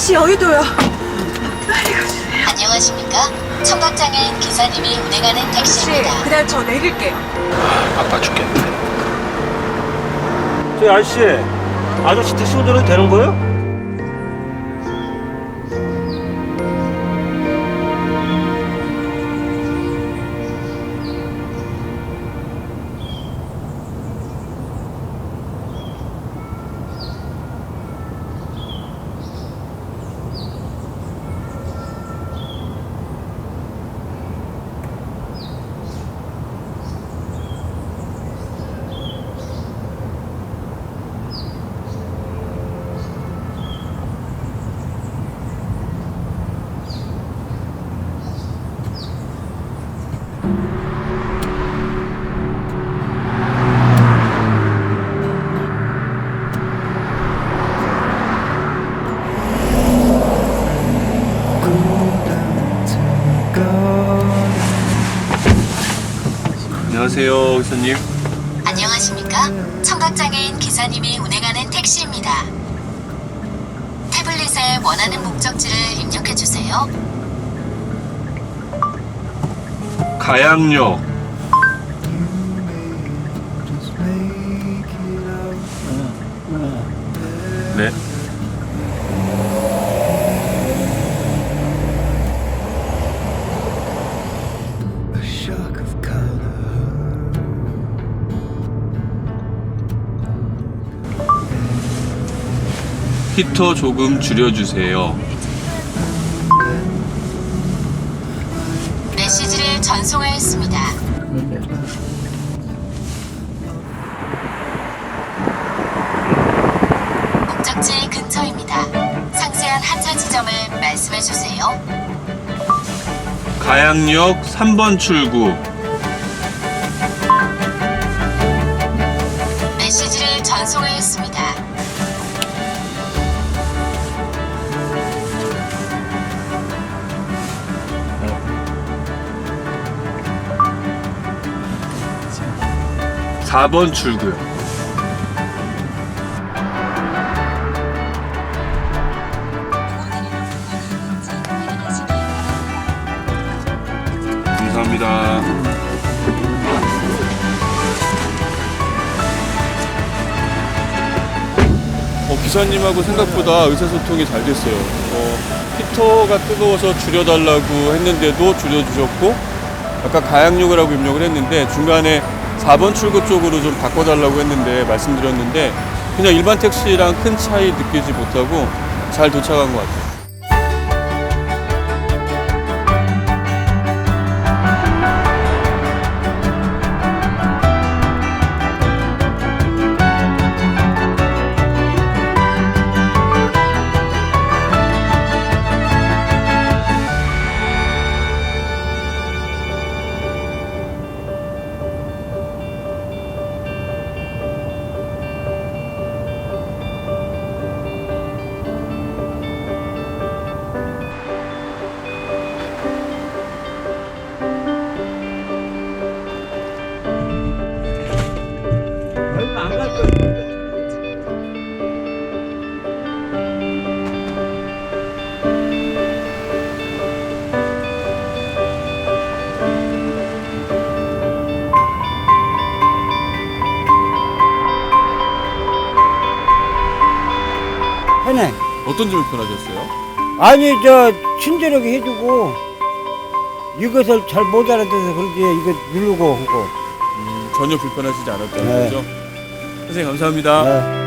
아저씨 여의도요. 안녕하십니까? 청각장애인 기사님이 운행하는 아저씨 택시입니다. 그냥 저 내릴게요. 아빠 죽겠네. 저 아저씨, 아저씨 택시 운전해도 되는 거예요? 안녕하세요, 기사님. 안녕하십니까? 청각장애인 기사님이 운행하는 택시입니다. 태블릿에 원하는 목적지를 입력해 주세요. 가양역. 히터 조금 줄여주세요. 메시지를 전송하였습니다. 목적지 근처입니다. 상세한 하차 지점을 말씀해 주세요. 가양역 3번 출구. 메시지를 전송하였습니다. 사번 출구요. 감사합니다. 어, 기사님하고 생각보다 의사소통이 잘 됐어요. 어, 히터가 뜨거워서 줄여달라고 했는데도 줄여주셨고, 아까 가양역을 하고 입력을 했는데 중간에 4번 출구 쪽으로 좀 바꿔달라고 했는데 말씀드렸는데 그냥 일반 택시랑 큰 차이 느끼지 못하고 잘 도착한 것 같아요. 편해. 어떤 점이 편하셨어요? 아니 저 친절하게 해주고 이것을 잘 못 알아듣어서 그러지 이거 누르고 하고. 음, 전혀 불편하시지 않았다는 네. 거죠? 선생님 감사합니다. 네.